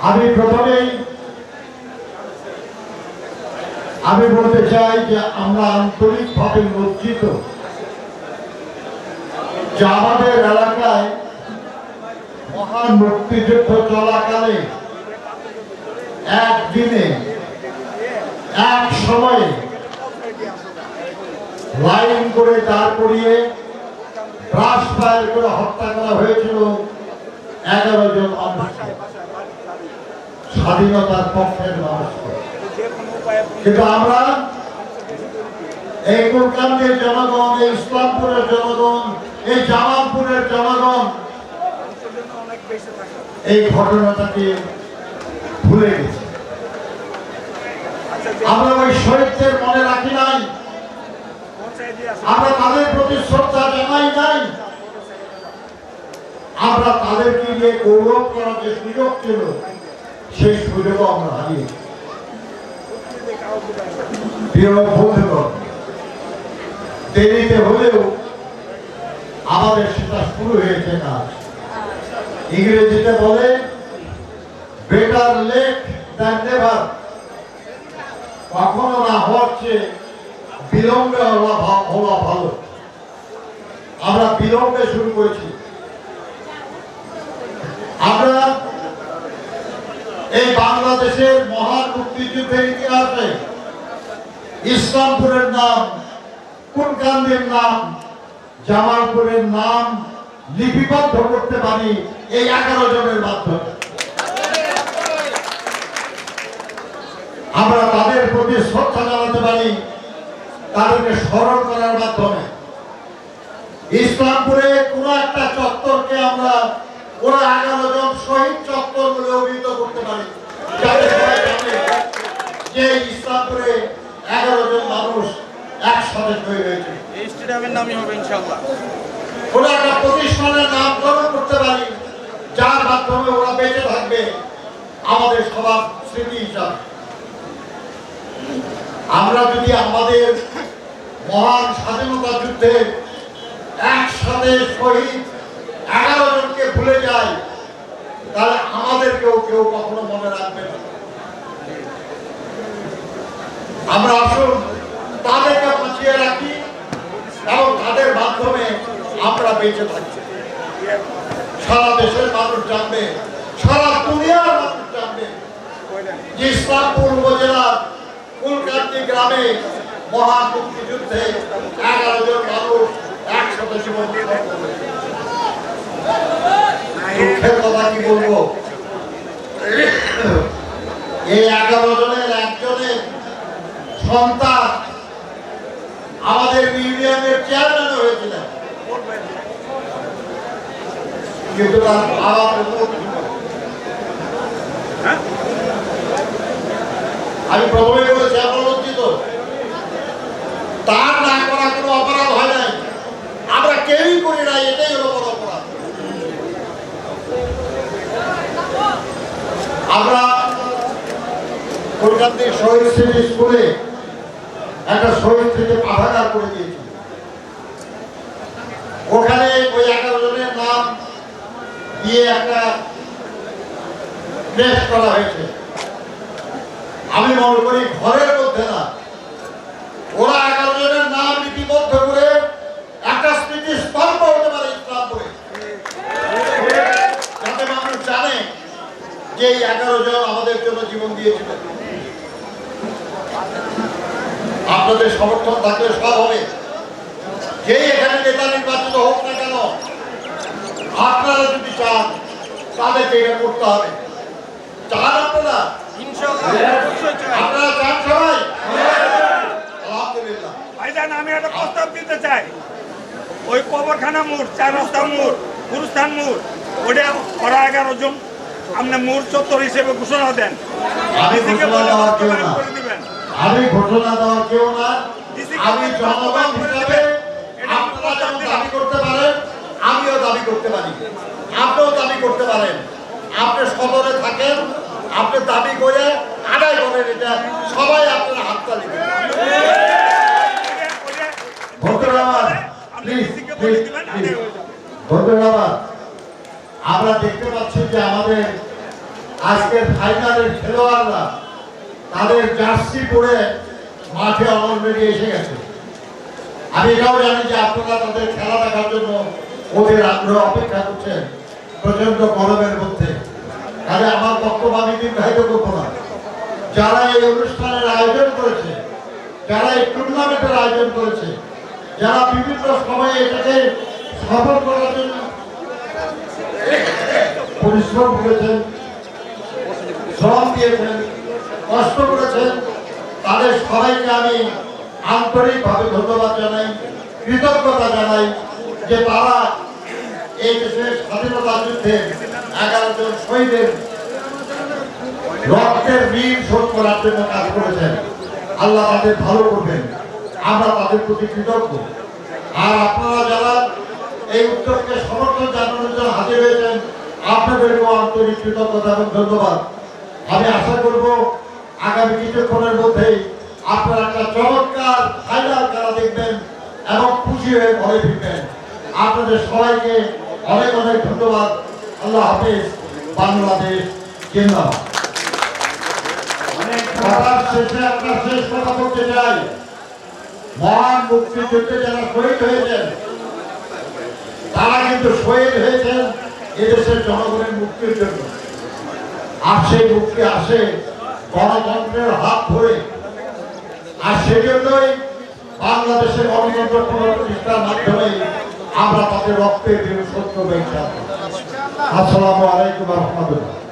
আমি প্রথমেই আমি বলতে চাই যে আমরা আন্তরিকভাবে লজ্জিত যে আমাদের এলাকায় মহান মুক্তিযুদ্ধ চলাকালে একদিনে, এক সময়ে লাইন করে দাঁড় করিয়ে ফায়ার করে হত্যা করা হয়েছিল এগারো জন মানুষকে স্বাধীনতার পক্ষের মানুষকে কিন্তু আমরা এই কুলকান্দের জনগণ, এই ইসলামপুরের জনগণ, এই জামালপুরের জনগণ, এই ঘটনাটাকে ভুলে গেছি। আমরা ওই শহীদদের মনে রাখি নাই। আমরা তাদের প্রতি শ্রদ্ধা জানাই নাই। আমরা তাদেরকে নিয়ে গৌরব করার যে সুযোগ ছিল সেই সুযোগও আমরা বন্ধুগণ, দেরিতে হলেও আমাদের সেটা শুরু হয়েছে কাজ ইংরেজিতে বলে বেটার লেট দ্যান নেভার কখনো না হওয়ার চেয়ে বিলম্বে হওয়া ভালো। আমরা বিলম্বে শুরু করেছি। আমরা এই বাংলাদেশের মহান মুক্তিযুদ্ধের ইতিহাসে ইসলামপুরের নাম কুলকান্দের নাম, জামালপুরের নাম লিপিবদ্ধ করতে পারি এই এগারো জনের মাধ্যমে। আমরা তাদের প্রতি শ্রদ্ধা জানাতে পারি, তাদেরকে স্মরণ করার মাধ্যমে। ইসলামপুরে কোন একটা চত্বরকে আমরা ওরা এগারো জন শহীদ চত্বর বলে অভিহিত করতে পারি। যে ইসলামপুরে এগারো জন মানুষ একসাথে শহীদ হয়েছে। এই স্টেডিয়ামের নামই হবে ইনশাল্লাহ কোন একটা প্রতিষ্ঠানের নামকরণ করতে পারি যার মাধ্যমে ওরা বেঁচে থাকবে আমাদের সবার স্মৃতি হিসাবে। আমরা যদি আমাদের মহান স্বাধীনতা যুদ্ধে একসাথে শহীদ এগারো ভুলে যাই, তাহলে আমাদেরকেও কেউ কখনো মনে রাখবে না। আমরা আসুন, তাদেরকে বাঁচিয়ে রাখি এবং তাদের মাধ্যমে আমরা বেঁচে থাকি। সারা দেশের মানুষ জানবে, সারা দুনিয়ার মানুষ জানবে যে ইসলামপুর উপজেলার কুলকান্তি গ্রামে মহান মুক্তিযুদ্ধে এগারো জন মানুষ একসাথে জীবন দুঃখের কথা কি বলব। এই এগারো জনের একজনের সন্তান আমাদের ইউনিয়নের চেয়ারম্যান হয়েছিলেন। কিন্তু তার বাবা আমি প্রথমে বলেছি আমরা লজ্জিত তার না করা কোনো অপরাধ হয় নাই আমরা কেউই করি নাই এটাই হলো বড় অপরাধ আমরা কলকাতার শহীদ স্মৃতি স্কুলে একটা শহীদ স্মৃতি পাঠাগার করে দিয়েছি। ওখানে ওই এগারো জনের নাম দিয়ে একটা প্রেস করা হয়েছে। আমি মনে করি ঘরের মধ্যে না, ওরা এগারো জনের নাম লিপিবদ্ধ করে একটা স্মৃতি স্তম্ভ হতে পারে ইসলামপুরে যাতে মানুষ জানে যে এই এগারো জন আমাদের জন্য জীবন দিয়েছিলেন। আপনাদের সমর্থন থাকলে সব হবে। যেই এখানে নেতা নির্বাচিত হোক না কেন আপনারা যদি চান তাদেরকে এটা করতে হবে। চান আপনারা? আপনারা চান সবাই? ভাইজান আমি একটা প্রস্তাব দিতে চাই। ওই কবরখানা মোড় চার রাস্তা মোড় গুরুস্থান মোড় ওটা ওরা এগারো জন। আপনি মোড় চত্বর হিসেবে ঘোষণা দেন। আমি ডিসিকে ঘোষণা বলে দেওয়ার কেউ না। করে দিবেন। আমি ঘোষণা দেওয়ার কেউ না। আমি জনগণ হিসাবে আপনারা যেমন দাবি করতে পারেন আমিও দাবি করতে পারি। আপনিও দাবি করতে পারেন। আপনি সদরে থাকেন আপনি দাবি করে আদায় করেন এটা। সবাই আপনারা হাততালি বন্ধুরা আমার আমরা দেখতে পাচ্ছি যে আমাদের আজকের ফাইনালের খেলোয়াড়রা তাদের জার্সি পরে মাঠে অলরেডি এসে গেছে। আমি এটাও জানি যে আপনারা তাদের খেলা দেখার জন্য ওদের আগ্রহ অপেক্ষা করছেন প্রচণ্ড গরমের মধ্যে। তাহলে আমার বক্তব্য আমি দীর্ঘায়িত করব না। যারা এই অনুষ্ঠানের আয়োজন করেছে, যারা এই টুর্নামেন্টের আয়োজন করেছে, যারা বিভিন্ন সময়ে এটাকে সফল করার জন্য পরিশ্রম করেছেন, শ্রম দিয়েছেন কষ্ট করেছেন, তাদের সবাইকে আমি আন্তরিকভাবে ধন্যবাদ জানাই, কৃতজ্ঞতা জানাই যে তারা এই দেশের স্বাধীনতা যুদ্ধে এগারো জন শহীদের রক্তের ঋণ শোধ করার জন্য কাজ করেছেন। আল্লাহ তাদের ভালো করবেন। আমরা তাদের প্রতি কৃতজ্ঞ। আর আপনারা যারা এই উদ্যোগকে সমর্থন জানানোর জন্য হাজির হয়েছেন, আপনাদেরকেও আন্তরিক কৃতজ্ঞতা এবং ধন্যবাদ। আমি আশা করব আগামী কিছুক্ষণের মধ্যেই আপনারা একটা চমৎকার ফাইনাল খেলা দেখবেন এবং খুশি হয়ে ঘরে ফিরবেন। আপনাদের সবাইকে অনেক অনেক ধন্যবাদ। আল্লাহ হাফিজ। বাংলাদেশ জিন্দাবাদ। শেষে আপনার শেষ কথা বলতে চাই। মহান মুক্তিযুদ্ধে যারা শহীদ হয়েছেন তারা কিন্তু শহীদ হয়েছেন এদেশের জনগণের মুক্তির জন্য। আর সেই মুক্তি আসে গণতন্ত্রের হাত ধরে। আর সেজন্যই বাংলাদেশের গণতন্ত্র পুনঃপ্রতিষ্ঠার মাধ্যমে আমরা তাদের রক্তের ঋণ সত্য পেয়েছি আসসালামু আলাইকুম রহমতুল্লাহ